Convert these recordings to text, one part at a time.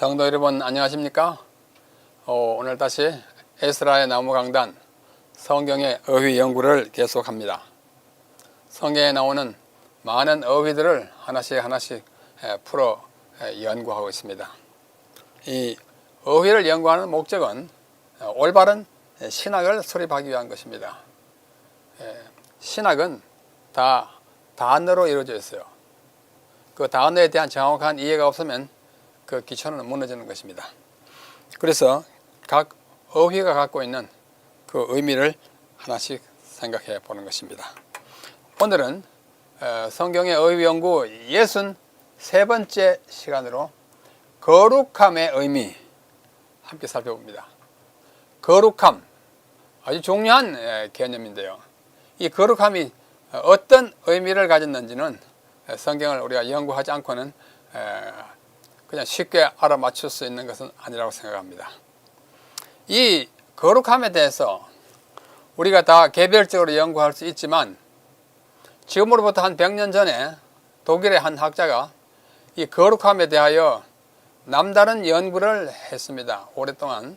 성도 여러분 안녕하십니까? 어, 오늘 다시 에스라의 나무 강단 성경의 어휘 연구를 계속합니다. 성경에 나오는 많은 어휘들을 하나씩 하나씩 에, 풀어 에, 연구하고 있습니다. 이 어휘를 연구하는 목적은 어, 올바른 신학을 수립하기 위한 것입니다. 에, 신학은 다 단어로 이루어져 있어요. 그 단어에 대한 정확한 이해가 없으면 그 기초는 무너지는 것입니다. 그래서 각 어휘가 갖고 있는 그 의미를 하나씩 생각해 보는 것입니다. 오늘은 어, 성경의 어휘 연구 63번째 시간으로 거룩함의 의미 함께 살펴봅니다. 거룩함 아주 중요한 에, 개념인데요. 이 거룩함이 어떤 의미를 가졌는지는 성경을 우리가 연구하지 않고는 에, 그냥 쉽게 알아맞힐 수 있는 것은 아니라고 생각합니다. 이 거룩함에 대해서 우리가 다 개별적으로 연구할 수 있지만 지금으로부터 한 100년 전에 독일의 한 학자가 이 거룩함에 대하여 남다른 연구를 했습니다. 오랫동안.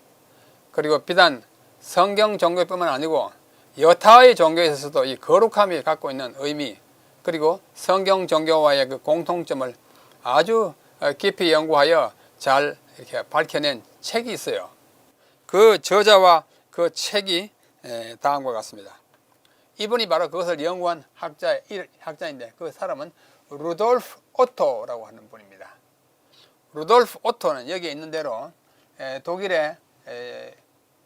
그리고 비단 성경 종교뿐만 아니고 여타의 종교에서도 이 거룩함이 갖고 있는 의미 그리고 성경 종교와의 그 공통점을 아주 깊이 연구하여 잘 이렇게 밝혀낸 책이 있어요. 그 저자와 그 책이 에, 다음과 같습니다. 이분이 바로 그것을 연구한 학자, 학자인데 그 사람은 루돌프 오토라고 하는 분입니다. 루돌프 오토는 여기 있는 대로 에, 독일의 에,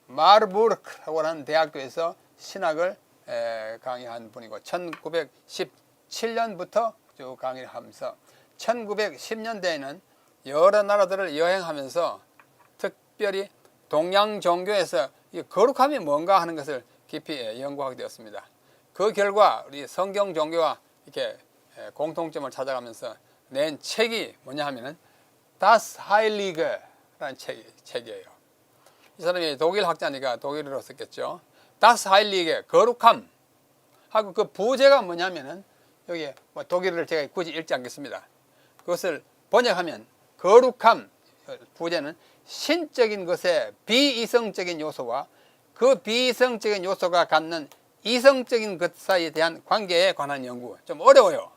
마르부르크라고 하는 대학교에서 신학을 에, 강의한 분이고 1917년부터 쭉 강의를 하면서 1910년대에는 여러 나라들을 여행하면서 특별히 동양 종교에서 이 거룩함이 뭔가 하는 것을 깊이 연구하게 되었습니다. 그 결과 우리 성경 종교와 이렇게 공통점을 찾아가면서 낸 책이 뭐냐 하면은 Das Heilig라는 책, 책이 에요. 이 사람이 독일 학자니까 독일어로 썼겠죠. Das Heilige, 거룩함. 하고 그 부제가 뭐냐면은 여기 뭐 독일어를 제가 굳이 읽지 않겠습니다. 그것을 번역하면 거룩함 부제는 신적인 것의 비이성적인 요소와 그 비이성적인 요소가 갖는 이성적인 것 사이에 대한 관계에 관한 연구 좀 어려워요.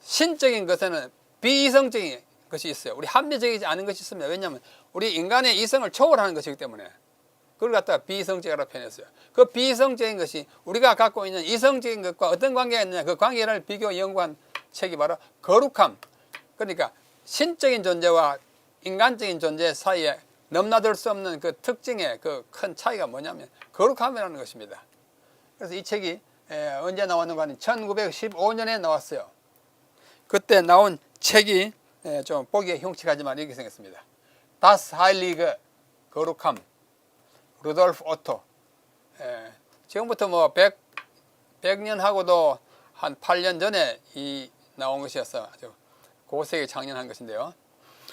신적인 것에는 비이성적인 것이 있어요. 우리 합리적이지 않은 것이 있습니다. 왜냐하면 우리 인간의 이성을 초월하는 것이기 때문에 그걸 갖다가 비이성적이라고 표현했어요. 그 비이성적인 것이 우리가 갖고 있는 이성적인 것과 어떤 관계가 있느냐 그 관계를 비교 연구한 책이 바로 거룩함. 그러니까 신적인 존재와 인간적인 존재 사이에 넘나들 수 없는 그 특징의 그 큰 차이가 뭐냐면 거룩함이라는 것입니다. 그래서 이 책이 언제 나왔는가 하면 1915년에 나왔어요. 그때 나온 책이 좀 보기에 흉측하지만 이렇게 생겼습니다. Das Heilige 거룩함 루돌프 오토 지금부터 뭐 100, 100년 하고도 한 8년 전에 이 나온 것이었어 아주 고세에 창년한 것인데요.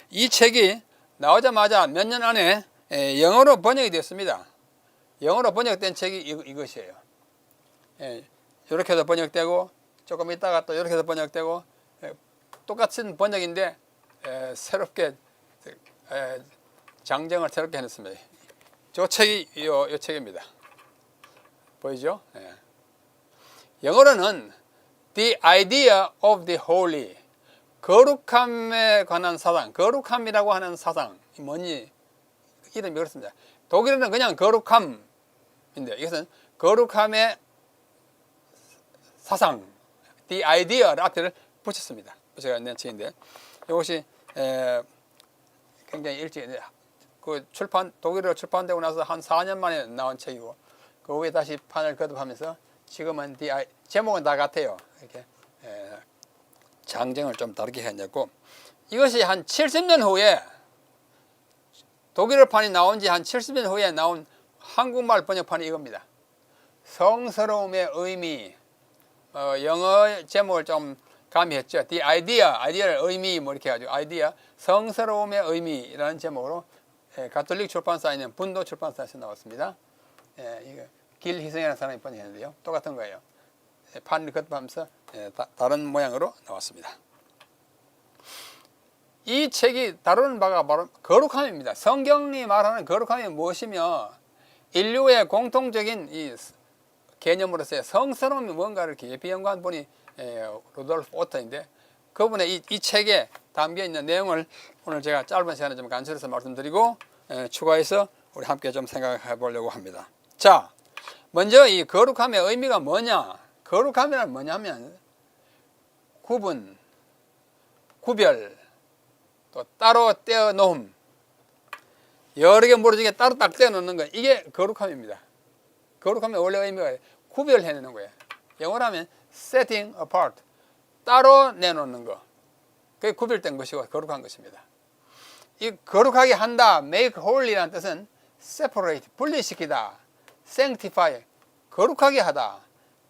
이 책이 나오자마자 몇 년 안에 영어로 번역이 됐습니다. 영어로 번역된 책이 이 것이에요. 이렇게 해서 번역되고 조금 있다가 또 이렇게 해서 번역되고 똑같은 번역인데 새롭게 장정을 새롭게 해냈습니다. 저 책이 이, 이 책입니다. 보이죠? 영어로는 The Idea of the Holy 거룩함에 관한 사상, 거룩함이라고 하는 사상이 뭐니? 이름이 그렇습니다. 독일어는 그냥 거룩함인데 이것은 거룩함의 사상, the idea를 앞에를 붙였습니다. 제가 낸 책인데 이것이 에, 굉장히 일찍 그 출판 독일어로 출판되고 나서 한 4년 만에 나온 책이고 그 후에 다시 판을 거듭하면서 지금은 the, 제목은 다 같아요. 이렇게 에, 장정을 좀 다르게 했냐고 이것이 한 70년 후에 독일어판이 나온 지 한 70년 후에 나온 한국말 번역판이 이겁니다. 성스러움의 의미 어, 영어 제목을 좀 가미했죠. The idea, 아이디어의 의미 뭐 이렇게 해가지고 아이디어 성스러움의 의미라는 제목으로 예, 가톨릭 출판사에 있는 분도 출판사에서 나왔습니다. 예, 이거 길희성이라는 사람이 번역했는데요. 똑같은 거예요. 예, 판을 거듭하면서 예, 다, 른 모양으로 나왔습니다. 이 책이 다루는 바가 바로 거룩함입니다. 성경이 말하는 거룩함이 무엇이며 인류의 공통적인 이 개념으로서의 성스러움이 뭔가를 깊이 연구한 분이 에, 루돌프 오터인데 그분의 이, 이 책에 담겨 있는 내용을 오늘 제가 짧은 시간에 좀 간추려서 말씀드리고 에, 추가해서 우리 함께 좀 생각해 보려고 합니다. 자, 먼저 이 거룩함의 의미가 뭐냐? 거룩함이란 뭐냐면 구분, 구별, 또 따로 떼어 놓음, 여러 개 중에 따로 딱 떼어 놓는 거 이게 거룩함입니다. 거룩함의 원래 의미가 구별해 내는 거예요. 영어로 하면 setting apart, 따로 내놓는 거. 그게 구별된 것이고 거룩한 것입니다. 이 거룩하게 한다, make holy라는 뜻은 separate, 분리시키다, sanctify, 거룩하게 하다,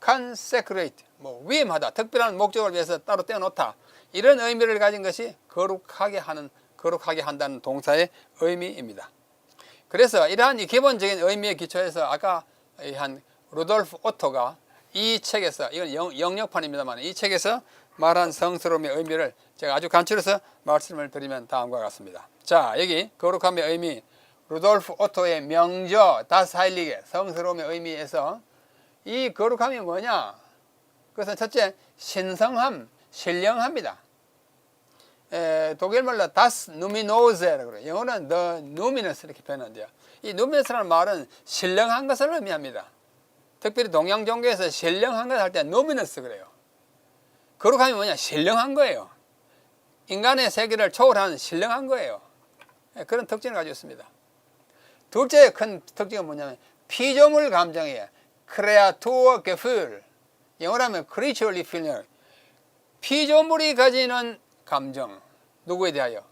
consecrate, 뭐 위임하다, 특별한 목적을 위해서 따로 떼어놓다. 이런 의미를 가진 것이 거룩하게 하는, 거룩하게 한다는 동사의 의미입니다. 그래서 이러한 이 기본적인 의미에 기초해서 아까 이한 루돌프 오토가 이 책에서 이건 영, 영역판입니다만 이 책에서 말한 성스러움의 의미를 제가 아주 간추려서 말씀을 드리면 다음과 같습니다. 자 여기 거룩함의 의미 루돌프 오토의 명저 다스하일리게 성스러움의 의미에서 이 거룩함이 뭐냐? 그것은 첫째 신성함, 신령합니다. 에, 독일말로 das Numinose 그래요. 영어는 the numinous 이렇게 표현한대요. 이 numinous라는 말은 신령한 것을 의미합니다. 특별히 동양 종교에서 신령한 것 할 때 numinous 그래요. 거룩함이 뭐냐? 신령한 거예요. 인간의 세계를 초월하는 신령한 거예요. 예, 그런 특징을 가지고 있습니다. 둘째 큰 특징은 뭐냐면 피조물 감정이에요. creatur gefühl. 영어로 하면 creaturely. 피조물이 가지는 감정 누구에 대하여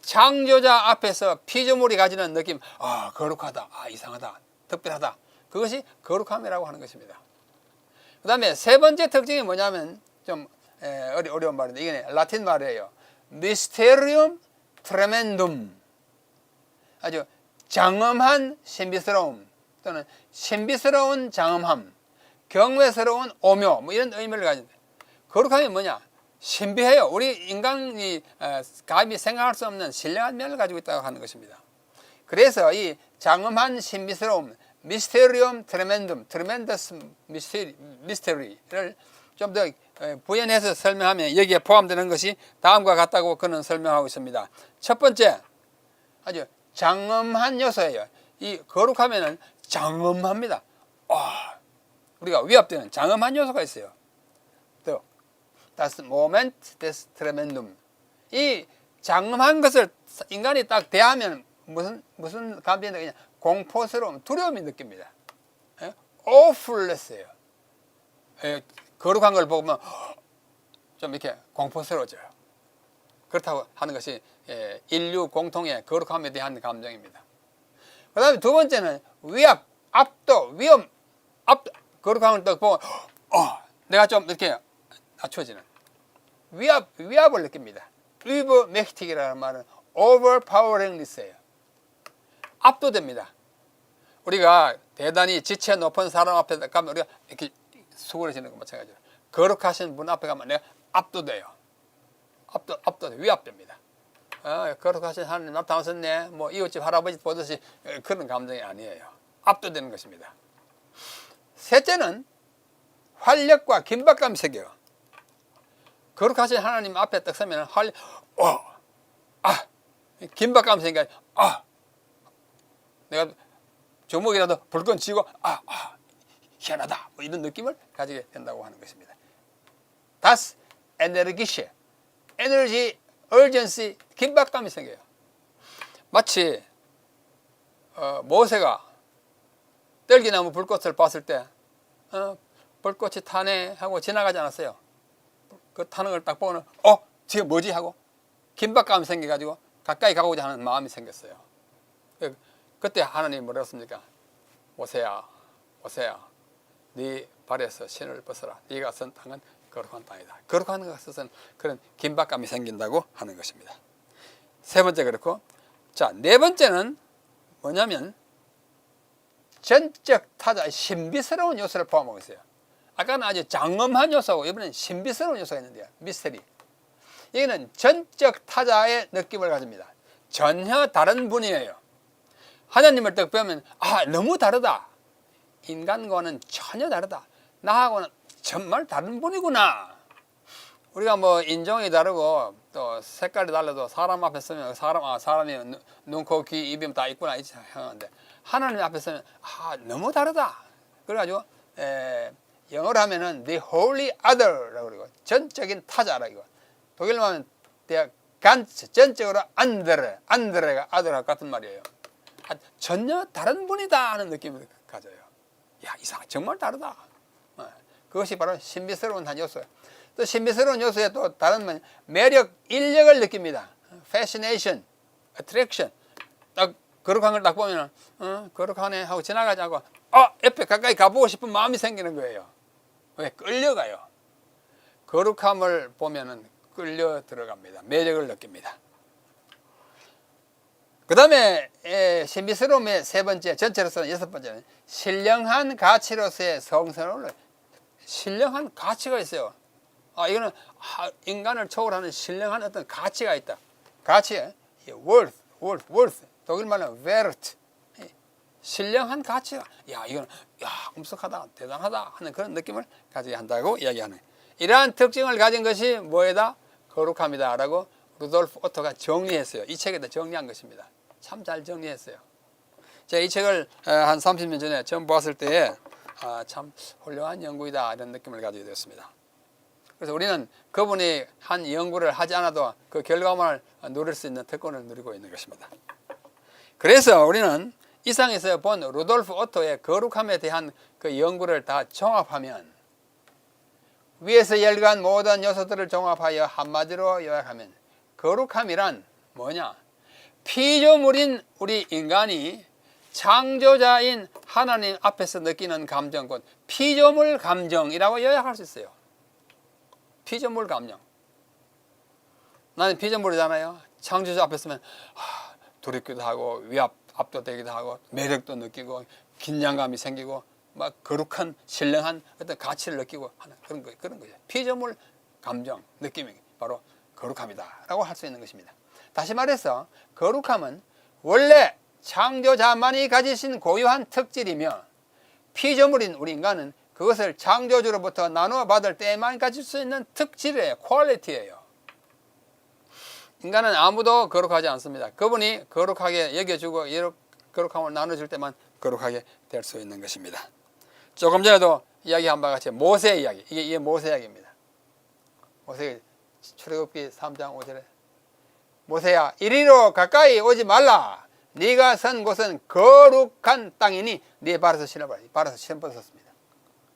창조자 앞에서 피조물이 가지는 느낌 아 거룩하다 아 이상하다 특별하다 그것이 거룩함이라고 하는 것입니다 그 다음에 세 번째 특징이 뭐냐면 좀 에, 어려, 어려운 말인데 이게 라틴 말이에요 mysterium tremendum 아주 장엄한 신비스러움 또는 신비스러운 장엄함 경외스러운 오묘 뭐 이런 의미를 가진다 거룩함이 뭐냐 신비해요. 우리 인간이 어, 감히 생각할 수 없는 신령한 면을 가지고 있다고 하는 것입니다. 그래서 이 장엄한 신비스러움, 미스테리움 트레멘둠, 트레멘더스 미스테리를 좀 더 부연해서 설명하면 여기에 포함되는 것이 다음과 같다고 그는 설명하고 있습니다. 첫 번째, 아주 장엄한 요소예요. 이 거룩하면은 장엄합니다. 와, 우리가 위압되는 장엄한 요소가 있어요. 또 das Moment des Tremendum. 이 장엄한 것을 인간이 딱 대하면 무슨 무슨 감정이 느끼냐? 공포스러움, 두려움이 느낍니다. 예? awfulness예요. 예, 거룩한 걸 보면 좀 이렇게 공포스러워져요. 그렇다고 하는 것이 예, 인류 공통의 거룩함에 대한 감정입니다. 그 다음에 두 번째는 위압, 압도, 위험, 압, 거룩함을 딱 보면 어, 내가 좀 이렇게 낮춰지는 위압, 위압을 느낍니다. übermächtig이라는 말은 overpoweringness예요. 압도됩니다. 우리가 대단히 지체 높은 사람 앞에 가면 우리가 이렇게 수그러지는 것 마찬가지로 거룩하신 분 앞에 가면 내가 압도돼요. 압도, 압도, 위압됩니다. 어, 거룩하신 하나님 나타나셨네. 뭐 이웃집 할아버지 보듯이 그런 감정이 아니에요. 압도되는 것입니다. 셋째는 활력과 긴박감이 생겨요. 거룩하신 하나님 앞에 딱 서면 활, 어, 아, 긴박감 생겨, 아, 내가 조목이라도 불끈 쥐고, 아, 아, 희한하다. 뭐 이런 느낌을 가지게 된다고 하는 것입니다. Das Energische, 에너지, urgency, 긴박감이 생겨요. 마치 어, 모세가 떨기나무 불꽃을 봤을 때 어, 불꽃이 타네 하고 지나가지 않았어요. 그 타는 걸 딱 보고는 어? 저게 뭐지? 하고 긴박감이 생겨가지고 가까이 가고자 하는 마음이 생겼어요. 그- 그때 하나님이 뭐라 했습니까? 모세야, 모세야, 네 발에서 신을 벗어라. 네가 선 땅은 거룩한 땅이다. 거룩한 것은 그런 긴박감이 생긴다고 하는 것입니다. 세 번째 그렇고 자 네 번째는 뭐냐면 전적 타자 신비스러운 요소를 포함하고 있어요. 아까는 아주 장엄한 요소고 이번엔 신비스러운 요소가 있는데요. 미스터리. 여기는 전적 타자의 느낌을 가집니다. 전혀 다른 분이에요. 하나님을 딱 보면 아 너무 다르다. 인간과는 전혀 다르다. 나하고는 정말 다른 분이구나. 우리가 뭐 인종이 다르고 또 색깔이 달라도 사람 앞에 서면 사람 아 사람이 눈, 눈, 코, 귀, 입이 다 있구나 이렇게 하는데 하나님 앞에 서면 아 너무 다르다. 그래가지고 에, 영어로 하면은 the holy other라고 그러고 전적인 타자라 이거. 독일로 하면 ganz 전적으로 안드레 안드레가 아들과 같은 말이에요. 아, 전혀 다른 분이다 하는 느낌을 가져요. 야 이상 정말 다르다. 어, 그것이 바로 신비스러운 한 요소예요. 또 신비스러운 요소에 또 다른 면 매력, 인력을 느낍니다. fascination, attraction. 딱 거룩한 걸 딱 보면 어, 거룩하네 하고 지나가지 않고 어, 옆에 가까이 가보고 싶은 마음이 생기는 거예요. 왜? 끌려가요. 거룩함을 보면은 끌려 들어갑니다. 매력을 느낍니다. 그 다음에 신비스러움의 세 번째, 전체로서는 여섯 번째는 신령한 가치로서의 성선을 신령한 가치가 있어요. 아, 이거는 하- 인간을 초월하는 신령한 어떤 가치가 있다. 가치, 이 worth, worth, worth. 독일 말로 wert. 이 신령한 가치가, 야, 이거는, 야, 엄석하다, 대단하다 하는 그런 느낌을 가지게 한다고 이야기하는. 이러한 특징을 가진 것이 뭐에다? 거룩합니다. 라고 루돌프 오토가 정리했어요. 이 책에다 정리한 것입니다. 참 잘 정리했어요. 제가 이 책을 어, 한 30년 전에 처음 보았을 때에 아, 참 훌륭한 연구이다 이런 느낌을 가지게 되었습니다. 그래서 우리는 그분이 한 연구를 하지 않아도 그 결과만을 누릴 수 있는 특권을 누리고 있는 것입니다. 그래서 우리는 이상에서 본 루돌프 오토의 거룩함에 대한 그 연구를 다 종합하면 위에서 열간 모든 요소들을 종합하여 한마디로 요약하면 거룩함이란 뭐냐? 피조물인 우리 인간이 창조자인 하나님 앞에서 느끼는 감정, 곧 피조물 감정이라고 요약할 수 있어요. 피조물 감정. 나는 피조물이잖아요. 창조자 앞에 서면 하, 두렵기도 하고 위압 압도되기도 하고 매력도 느끼고 긴장감이 생기고 막 거룩한 신령한 어떤 가치를 느끼고 하는 그런 거 그런 거죠. 피조물 감정 느낌이 바로 거룩함이다라고 할 수 있는 것입니다. 다시 말해서 거룩함은 원래 창조자만이 가지신 고유한 특질이며 피조물인 우리 인간은 그것을 창조주로부터 나누어 받을 때만 가질 수 있는 특질이에요. 퀄리티예요. 인간은 아무도 거룩하지 않습니다. 그분이 거룩하게 여겨주고 거룩함을 나눠줄 때만 거룩하게 될 수 있는 것입니다. 조금 전에도 이야기한 바와 같이 모세 이야기. 이게, 이게 모세 이야기입니다. 모세 출애굽기 3장 5절에 모세야 이리로 가까이 오지 말라. 네가 선 곳은 거룩한 땅이니 네 발에서 신어봐라. 발에서 신어 벗었습니다.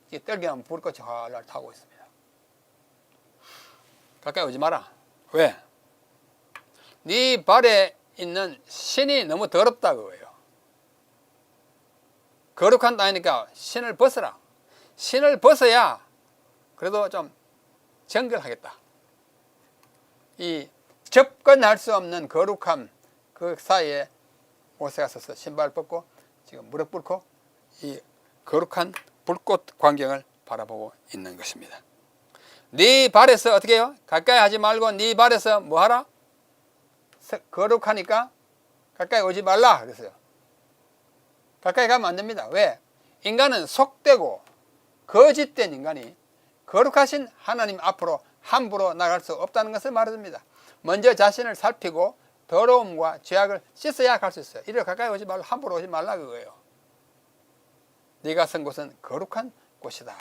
이게 떨기하면 불꽃이 활활 타고 있습니다. 가까이 오지 마라. 왜? 네 발에 있는 신이 너무 더럽다 그거예요. 거룩한 땅이니까 신을 벗어라. 신을 벗어야 그래도 좀 정결하겠다. 이 접근할 수 없는 거룩함 그 사이에 모세가 서서 신발 벗고 지금 무릎 꿇고 이 거룩한 불꽃 광경을 바라보고 있는 것입니다. 네 발에서 어떻게 해요? 가까이 하지 말고 네 발에서 뭐 하라? 거룩하니까 가까이 오지 말라 그랬어요. 가까이 가면 안 됩니다. 왜? 인간은 속되고 거짓된 인간이 거룩하신 하나님 앞으로 함부로 나갈 수 없다는 것을 말해줍니다. 먼저 자신을 살피고 더러움과 죄악을 씻어야 갈 수 있어요. 이래 가까이 오지 말고 함부로 오지 말라 그거예요. 네가 선 곳은 거룩한 곳이다.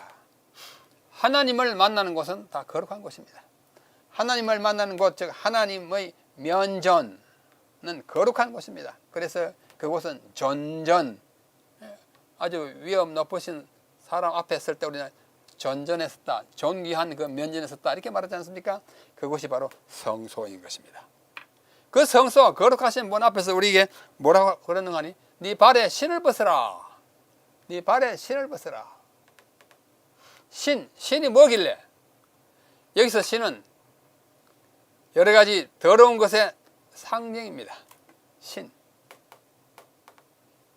하나님을 만나는 곳은 다 거룩한 곳입니다. 하나님을 만나는 곳, 즉 하나님의 면전은 거룩한 곳입니다. 그래서 그곳은 전전, 아주 위험 높으신 사람 앞에 설때 우리는 전전에 섰다, 존귀한 그 면전에 섰다 이렇게 말하지 않습니까? 그곳이 바로 성소인 것입니다. 그 성소 거룩하신 분 앞에서 우리에게 뭐라고 그러는 거니? 네 발에 신을 벗어라. 네 발에 신을 벗어라. 신, 신이 뭐길래? 여기서 신은 여러 가지 더러운 것의 상징입니다. 신.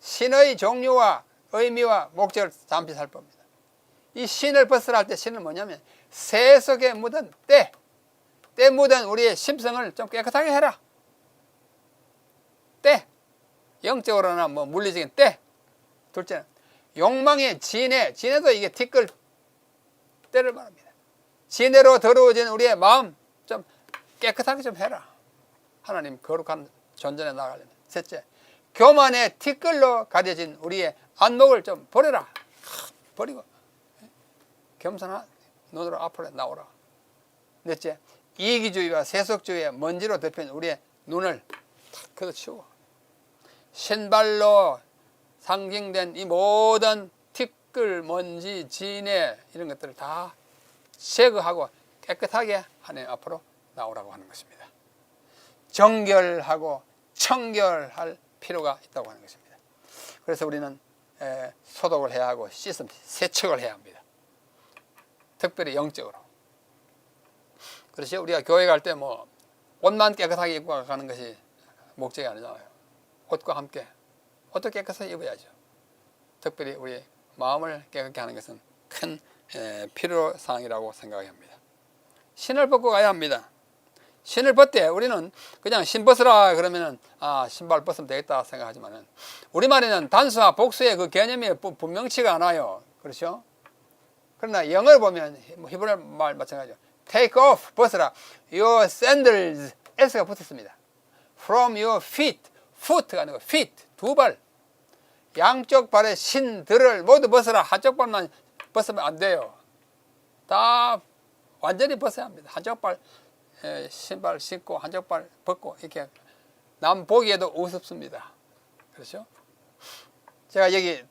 신의 종류와 의미와 목적을 잠시 살펴봅니다. 이 신을 벗으라 할 때 신은 뭐냐면 세속에 묻은 때, 때 묻은 우리의 심성을 좀 깨끗하게 해라. 때. 영적으로나 뭐 물리적인 때. 둘째는 욕망의 진해. 진해도 이게 티끌 때를 말합니다. 진해로 더러워진 우리의 마음 좀 깨끗하게 좀 해라. 하나님 거룩한 전전에 나가려면. 셋째, 교만의 티끌로 가려진 우리의 안목을 좀 버려라. 버리고 겸손한 눈으로 앞으로 나오라. 넷째, 이기주의와 세속주의의 먼지로 덮인 우리의 눈을 탁 걷어치우고 신발로 상징된 이 모든 티끌, 먼지, 진해 이런 것들을 다 제거하고 깨끗하게 하나님 앞으로 나오라고 하는 것입니다. 정결하고 청결할 필요가 있다고 하는 것입니다. 그래서 우리는 에, 소독을 해야 하고 씻음, 세척을 해야 합니다. 특별히 영적으로. 그렇지 우리가 교회 갈 때 뭐 옷만 깨끗하게 입고 가는 것이 목적이 아니잖아요. 옷과 함께 옷도 깨끗하게 입어야죠. 특별히 우리 마음을 깨끗게 하는 것은 큰 에, 필요 사항이라고 생각합니다. 신을 벗고 가야 합니다. 신을 벗때 우리는 그냥 신 벗으라 그러면은 아 신발 벗으면 되겠다 생각하지만은 우리 말에는 단수와 복수의 그 개념이 부- 분명치가 않아요. 그렇죠? 그러나 영어를 보면 뭐 히브리 말 마찬가지죠. Take off 벗으라. Your sandals s가 붙었습니다. From your feet foot가 아니고 feet 두 발. 양쪽 발의 신들을 모두 벗으라. 한쪽 발만 벗으면 안 돼요. 다 완전히 벗어야 합니다. 한쪽 발 에, 신발 신고 한쪽 발 벗고 이렇게 남 보기에도 우습습니다. 그렇죠? 제가 여기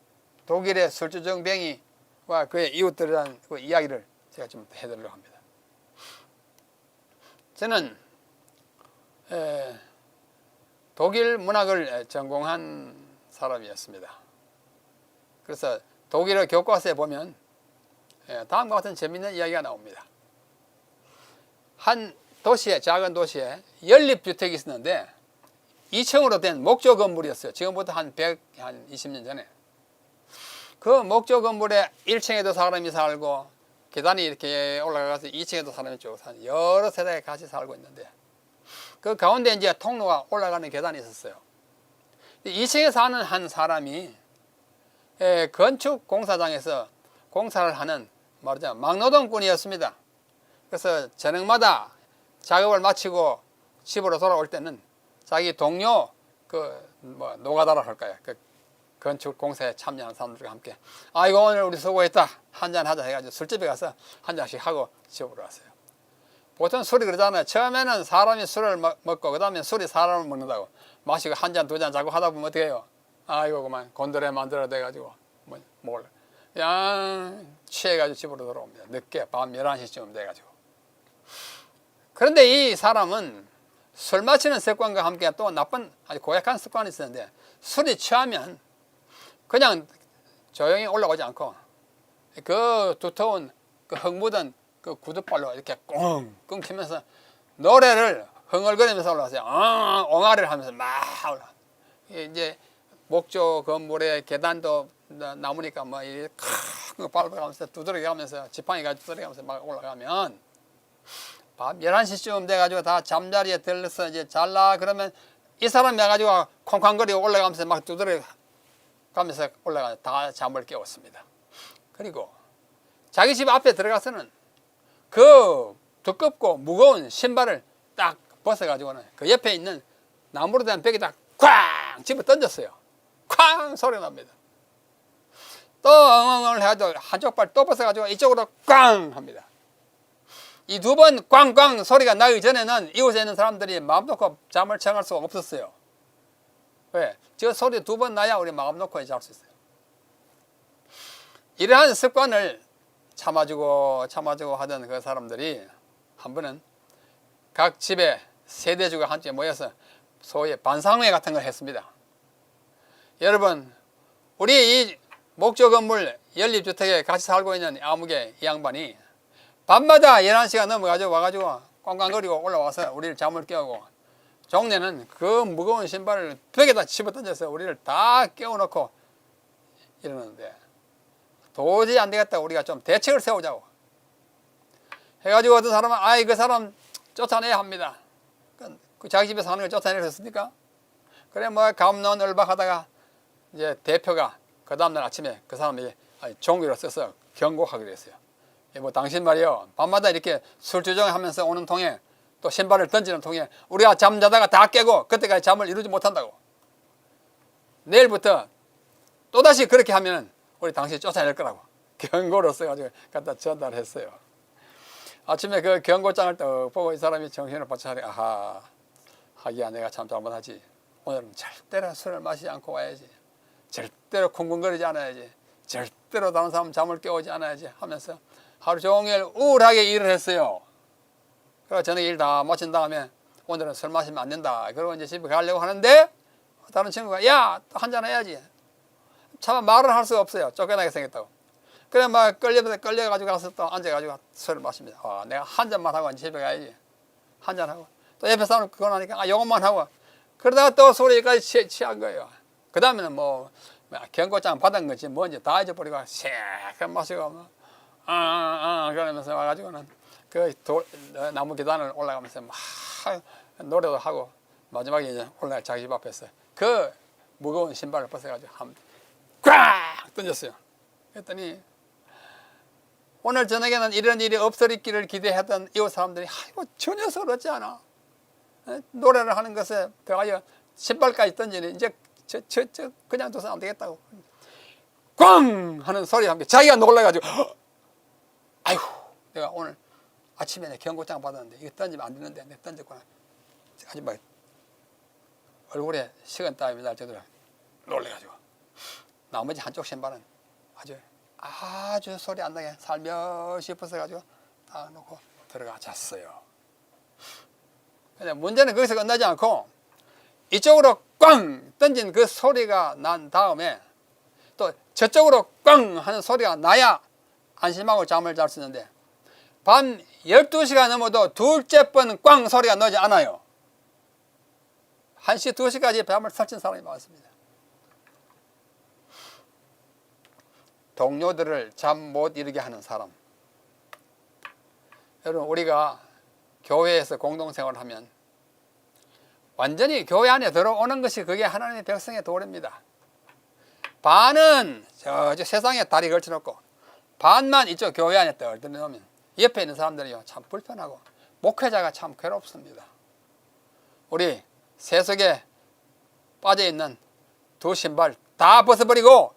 독일의 술주정뱅이 와 그의 이웃들이라는 그 이야기를 제가 좀 해드리려고 합니다. 저는 에, 독일 문학을 전공한 사람이었습니다. 그래서 독일어 교과서에 보면 에, 다음과 같은 재미있는 이야기가 나옵니다. 한 도시에 작은 도시에 연립주택이 있었는데 2층으로 된 목조 건물이었어요. 지금부터 한 100, 한 20년 전에. 그 목조 건물에 1층에도 사람이 살고 계단이 이렇게 올라가서 2층에도 사람이 쭉 사는 여러 세대가 같이 살고 있는데 그 가운데 이제 통로가 올라가는 계단이 있었어요. 2층에 사는 한 사람이 에, 건축 공사장에서 공사를 하는 말하자면 막노동꾼이었습니다. 그래서 저녁마다 작업을 마치고 집으로 돌아올 때는 자기 동료 그 뭐 노가다라 할까요? 그 건축 공사에 참여하는 사람들과 함께 아이고 오늘 우리 수고했다 한잔 하자 해가지고 술집에 가서 한 잔씩 하고 집으로 왔어요. 보통 술이 그러잖아요. 처음에는 사람이 술을 먹- 먹고 그 다음에 술이 사람을 먹는다고 마시고 한 잔 두 잔 자고 하다 보면 어떻게 해요? 아이고 그만 곤드레 만들어 돼가지고 뭐 뭘. 그냥 취해가지고 집으로 돌아옵니다. 늦게 밤 11시쯤 돼가지고. 그런데 이 사람은 술 마시는 습관과 함께 또 나쁜 아주 고약한 습관이 있었는데 술이 취하면 그냥 조용히 올라오지 않고 그 두터운 그 흙 묻은 그 구두발로 이렇게 꽁 끊기면서 노래를 흥얼거리면서 올라왔어요. 어, 옹알이를 하면서 막 올라. 이제 목조 건물의 계단도 나- 나무니까 뭐 이렇게 큰 밟아가면서 두드러기하면서 지팡이 가지고 두드러기하면서 막 올라가면 밤 11시쯤 돼가지고 다 잠자리에 들러서 이제 잘라 그러면 이 사람이 와가지고 콩콩거리고 올라가면서 막 두드려 가면서 올라가 다 잠을 깨웠습니다. 그리고 자기 집 앞에 들어가서는 그 두껍고 무거운 신발을 딱 벗어가지고는 그 옆에 있는 나무로 된 벽에다 쾅 집어 던졌어요. 쾅 소리 납니다. 또 엉엉을 해가지고 한쪽 발 또 벗어가지고 이쪽으로 꽝 합니다. 이 두 번 꽝꽝 소리가 나기 전에는 이웃에 있는 사람들이 마음 놓고 잠을 청할 수가 없었어요. 왜? 저 소리 두 번 나야 우리 마음 놓고 잘수 있어요. 이러한 습관을 참아주고 참아주고 하던 그 사람들이 한 번은 각 집에 세대주가 함께 모여서 소위 반상회 같은 걸 했습니다. 여러분, 우리 이 목조 건물 연립주택에 같이 살고 있는 아무개 이 양반이 밤마다 11시가 넘어가지고 와가지고 꽝꽝거리고 올라와서 우리를 잠을 깨우고 종래는 그 무거운 신발을 벽에다 집어 던져서 우리를 다 깨워놓고 이러는데 도저히 안 되겠다 우리가 좀 대책을 세우자고 해가지고 어떤 사람은 아이 그 사람 쫓아내야 합니다. 그- 그 자기 집에 사는 걸 쫓아내려 했습니까? 그래 뭐 감론 을박하다가 이제 대표가 그 다음날 아침에 그 아니, 종이로 써서 경고하기로 했어요. 예, 뭐 당신 말이요 밤마다 이렇게 술 주정하면서 오는 통에 또 신발을 던지는 통에 우리가 잠자다가 다 깨고 그때까지 잠을 이루지 못한다고. 내일부터 또 다시 그렇게 하면 우리 당신 쫓아낼 거라고 경고를 써가지고 갖다 전달했어요. 아침에 그 경고장을 딱 보고 이 사람이 정신을 바쳐 차리 아하 하기야 내가 참 잘못하지 오늘은 절대로 술을 마시지 않고 와야지 절대로 쿵쿵거리지 않아야지 절대로 다른 사람 잠을 깨우지 않아야지 하면서 하루 종일 우울하게 일을 했어요 그래서 저녁에 일다 마친 다음에 오늘은 술 마시면 안 된다. 그러고 이제 집에 가려고 하는데 다른 친구가 야 한잔 해야지. 참 말을 할 수가 없어요. 쫓겨나게 생겼다고. 그래 막 끌려 끌려가지고 가서 또 앉아가지고 술을 마십니다. 아, 내가 한 잔만 하고 집에 가야지. 한 잔 하고. 또 옆에 사람 그거 나니까 아 요것만 하고. 그러다가 또 소리까지 취, 취한 거예요. 그 다음에는 뭐 경고장 받은 건지. 뭔지 다 잊어버리고 새까 마시고 뭐, 아, 아, 아, 그러면서 와가지고는 그 도, 나무 계단을 올라가면서 막 노래도 하고 마지막에 이제 올라가 자기 집 앞에서 그 무거운 신발을 벗어가지고 한꽉 던졌어요. 그랬더니 오늘 저녁에는 이런 일이 없으리기를 기대했던 이웃 사람들이 아이고 전혀 서럽지 않아. 에? 노래를 하는 것에 더하여 신발까지 던지니 이제 저, 저, 저 그냥 둬서 안 되겠다고. 꽝! 하는 소리 함께 자기가 놀라가지고 "헉! 아이고 내가 오늘 아침에 내 경고장 받았는데 이거 던지면 안 되는데 내가 던졌구나. 막 얼굴에 식은 땀이 날 정도로 놀래가지고 나머지 한쪽 신발은 아주 아주 소리 안 나게 살며시 벗어가지고 딱 놓고 들어가 잤어요. 근데 문제는 거기서 끝나지 않고 이쪽으로 꽝 던진 그 소리가 난 다음에 또 저쪽으로 꽝 하는 소리가 나야 안심하고 잠을 잘 수 있는데 밤 12시가 넘어도 둘째 번 꽝 소리가 나지 않아요. 1시, 2시까지 밤을 설친 사람이 많습니다. 동료들을 잠 못 이루게 하는 사람. 여러분 우리가 교회에서 공동생활을 하면 완전히 교회 안에 들어오는 것이 그게 하나님의 백성의 도리입니다. 반은 저, 저 세상에 다리 걸쳐놓고 반만 이쪽 교회 안에 떨어뜨려놓으면 옆에 있는 사람들이요 참 불편하고 목회자가 참 괴롭습니다. 우리 세속에 빠져 있는 두 신발 다 벗어버리고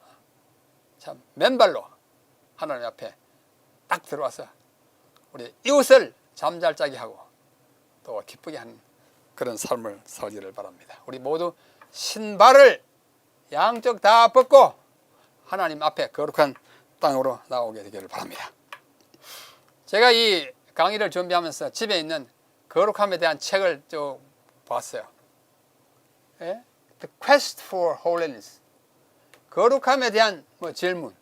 참 맨발로 하나님 앞에 딱 들어와서 우리 이웃을 잠잘 자게 하고 또 기쁘게 하는 그런 삶을 살기를 바랍니다. 우리 모두 신발을 양쪽 다 벗고 하나님 앞에 거룩한 땅으로 나오게 되기를 바랍니다. 제가 이 강의를 준비하면서 집에 있는 거룩함에 대한 책을 좀 봤어요. 예? The Quest for Holiness. 거룩함에 대한 뭐 질문.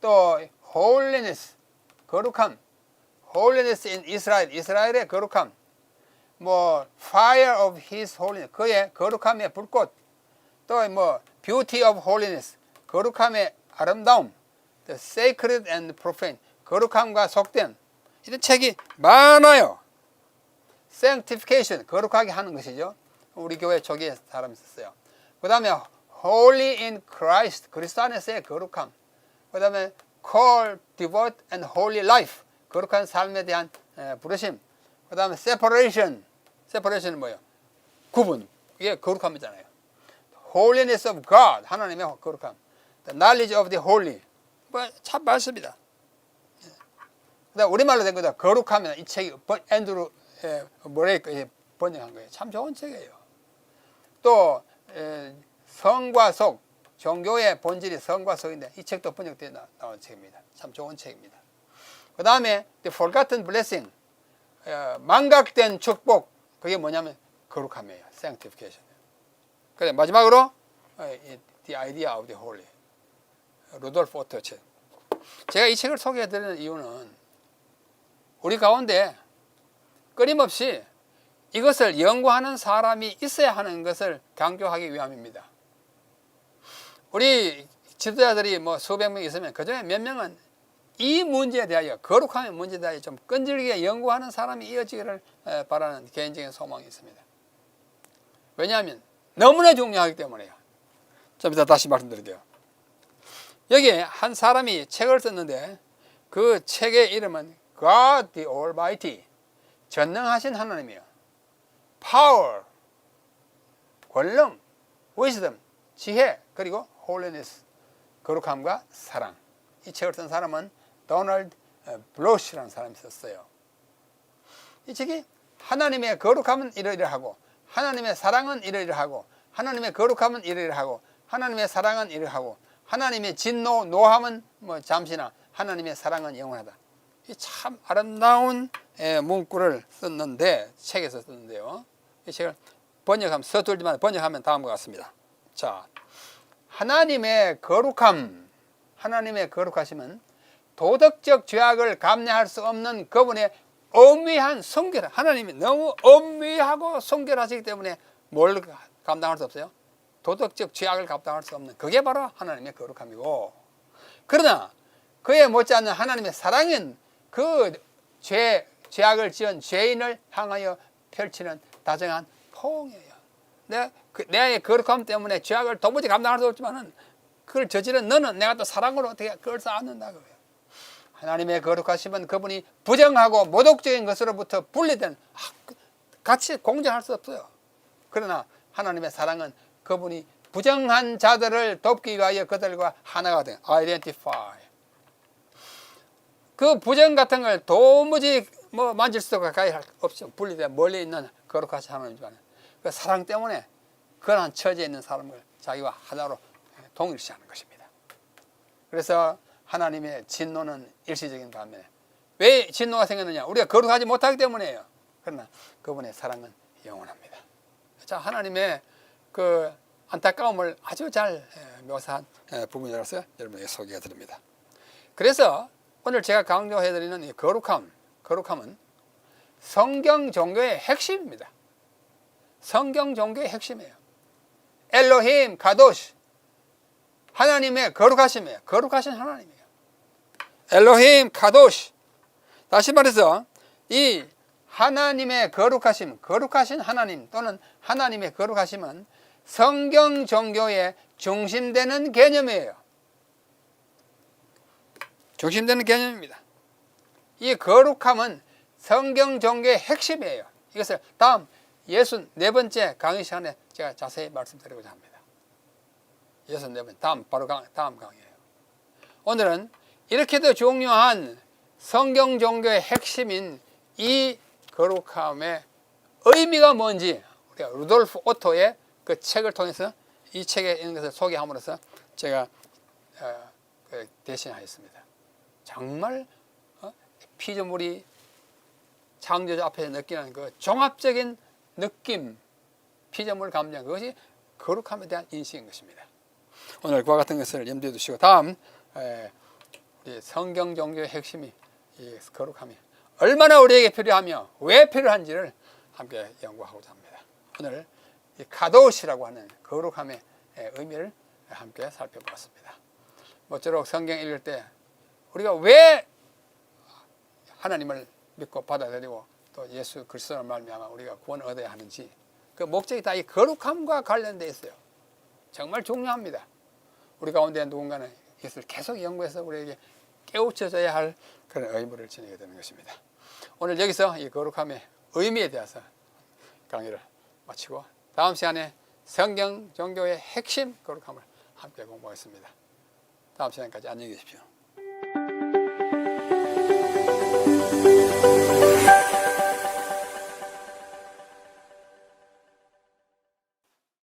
또 holiness. 거룩함. holiness in Israel. 이스라엘의 거룩함. 뭐 fire of his holiness. 그의 거룩함의 불꽃. 또 뭐 beauty of holiness. 거룩함의 아름다움. The sacred and profane. 거룩함과 속된 이런 책이 많아요. sanctification. 거룩하게 하는 것이죠. 우리 교회 초기에 사람이 있었어요. 그 다음에 holy in Christ. 그리스도 안에서의 거룩함. 그 다음에 call, devote and holy life. 거룩한 삶에 대한 에, 부르심. 그 다음에 separation. separation은 뭐예요? 구분. 이게 거룩함이잖아요. holiness of God. 하나님의 거룩함. The knowledge of the holy. 뭐, 참 많습니다. 그다음 우리말로 된 거다. 거룩하면 이 책이 번- 앤드루 에, 모레이크 번역한 거예요. 참 좋은 책이에요. 또 에, 성과 속 종교의 본질이 성과 속인데 이 책도 번역되어 나- 나온 책입니다. 참 좋은 책입니다. 그 다음에 The Forgotten Blessing 어, 망각된 축복 그게 뭐냐면 거룩함이에요. Sanctification. 그래 마지막으로 The Idea of the Holy 루돌프 오터 책. 제가 이 책을 소개해드리는 이유는 우리 가운데 끊임없이 이것을 연구하는 사람이 있어야 하는 것을 강조하기 위함입니다. 우리 지도자들이 뭐 수백 명 있으면 그 중에 몇 명은 이 문제에 대하여 거룩함의 문제에 대하여 좀 끈질기게 연구하는 사람이 이어지기를 에, 바라는 개인적인 소망이 있습니다. 왜냐하면 너무나 중요하기 때문에요. 좀 이따 다시 말씀드릴게요. 여기에 한 사람이 책을 썼는데 그 책의 이름은 God the Almighty 전능하신 하나님이요. Power 권능, wisdom 지혜 그리고 holiness 거룩함과 사랑 이 책을 쓴 사람은 도널드 블로시라는 사람이 썼어요. 이 책이 하나님의 거룩함은 이러이러하고 하나님의 사랑은 이러이러하고 하나님의 거룩함은 이러이러하고 하나님의 사랑은 이러하고 하나님의 진노 노함은 뭐 잠시나 하나님의 사랑은 영원하다. 이참 아름다운 예, 문구를 썼는데 책에서 썼는데요. 이 책을 번역하면 서툴지만 번역하면 다음과 같습니다. 자, 하나님의 거룩함, 하나님의 거룩하심은 도덕적 죄악을 감내할 수 없는 그분의 엄미한 성결, 하나님이 너무 엄미하고 성결하시기 때문에 뭘 감당할 수 없어요? 도덕적 죄악을 감당할 수 없는 그게 바로 하나님의 거룩함이고 그러나 그에 못지않는 하나님의 사랑은 그 죄, 죄악을 지은 죄인을 향하여 펼치는 다정한 포옹이에요. 내, 그, 내 거룩함 때문에 죄악을 도무지 감당할 수 없지만은 그걸 저지른 너는 내가 또 사랑으로 어떻게 그걸 쌓는다 그거예요. 하나님의 거룩하심은 그분이 부정하고 모독적인 것으로부터 분리된 아, 그, 같이 공존할 수 없어요. 그러나 하나님의 사랑은 그분이 부정한 자들을 돕기 위하여 그들과 하나가 된 identify. 그 부정 같은 걸 도무지 뭐 만질 가까이 할 없이 분리돼 멀리 있는 거룩하신 하나님이지만 그 사랑 때문에 그러한 처지에 있는 사람을 자기와 하나로 동일시하는 것입니다. 그래서 하나님의 진노는 일시적인 반면에 왜 진노가 생겼느냐? 우리가 거룩하지 못하기 때문이에요. 그러나 그분의 사랑은 영원합니다. 자, 하나님의 그 안타까움을 아주 잘 묘사한 부분이라서 여러분에게 소개해 드립니다. 그래서 오늘 제가 강조해 드리는 이 거룩함, 거룩함은 성경 종교의 핵심입니다. 성경 종교의 핵심이에요. 엘로힘 가도시 하나님의 거룩하심이에요. 거룩하신 하나님이에요. 엘로힘 카도시 다시 말해서 이 하나님의 거룩하심, 거룩하신 하나님 또는 하나님의 거룩하심은 성경 종교의 중심되는 개념이에요. 중심되는 개념입니다. 이 거룩함은 성경 종교의 핵심이에요. 이것을 다음 예순 네 번째 강의 시간에 제가 자세히 말씀드리고자 합니다. 예순 네 번, 다음 바로 강, 다음 강의예요. 오늘은 이렇게도 중요한 성경 종교의 핵심인 이 거룩함의 의미가 뭔지 우리가 루돌프 오토의 그 책을 통해서 이 책에 있는 것을 소개함으로써 제가 어, 그 대신하였습니다. 정말 어? 피조물이 창조주 앞에서 느끼는 그 종합적인 느낌, 피조물 감정 그것이 거룩함에 대한 인식인 것입니다. 오늘 그와 같은 것을 염두에 두시고 다음 에, 우리 성경 종교의 핵심이 이 거룩함이 얼마나 우리에게 필요하며 왜 필요한지를 함께 연구하고자 합니다. 오늘 이 카도시라고 하는 거룩함의 의미를 함께 살펴보았습니다. 모쪼록 성경 읽을 때 우리가 왜 하나님을 믿고 받아들이고 또 예수 그리스도를 말미암아 우리가 구원을 얻어야 하는지 그 목적이 다 이 거룩함과 관련되어 있어요. 정말 중요합니다. 우리 가운데 누군가는 이것을 계속 연구해서 우리에게 깨우쳐져야 할 그런 의무를 지니게 되는 것입니다. 오늘 여기서 이 거룩함의 의미에 대해서 강의를 마치고 다음 시간에 성경 종교의 핵심 거룩함을 함께 공부하겠습니다. 다음 시간까지 안녕히 계십시오.